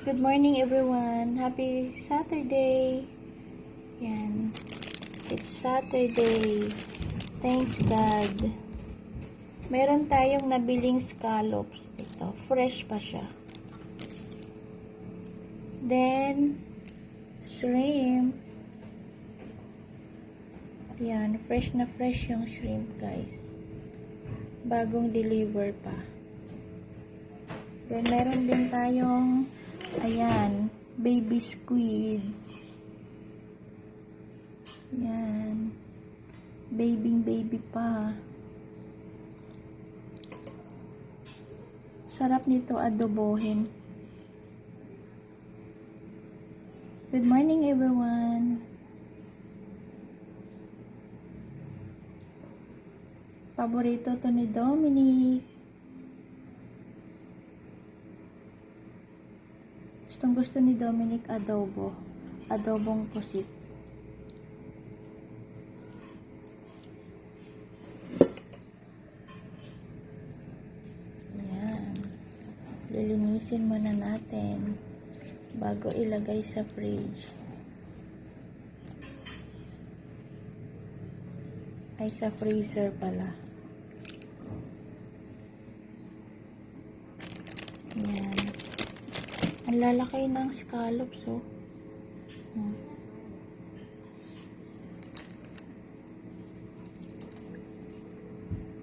Good morning everyone. Happy Saturday. Yan. It's Saturday. Thanks God. Meron tayong nabiling scallops. Ito, fresh pa siya. Then, shrimp. Yan, fresh na fresh yung shrimp guys. Bagong deliver pa. Then, meron din tayong, ayan, baby squids. Yan. Babying baby pa. Sarap nito adobohin. Good morning everyone. Paborito to ni Dominic. Gustong gusto ni Dominic adobo. Adobong pusit. Ayan. Lilinisin muna natin bago ilagay sa fridge. Ay, sa freezer pala. Ayan. Ang lalaki ng scallops, oh. Hmm.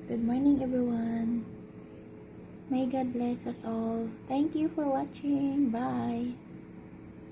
Good morning, everyone. May God bless us all. Thank you for watching. Bye.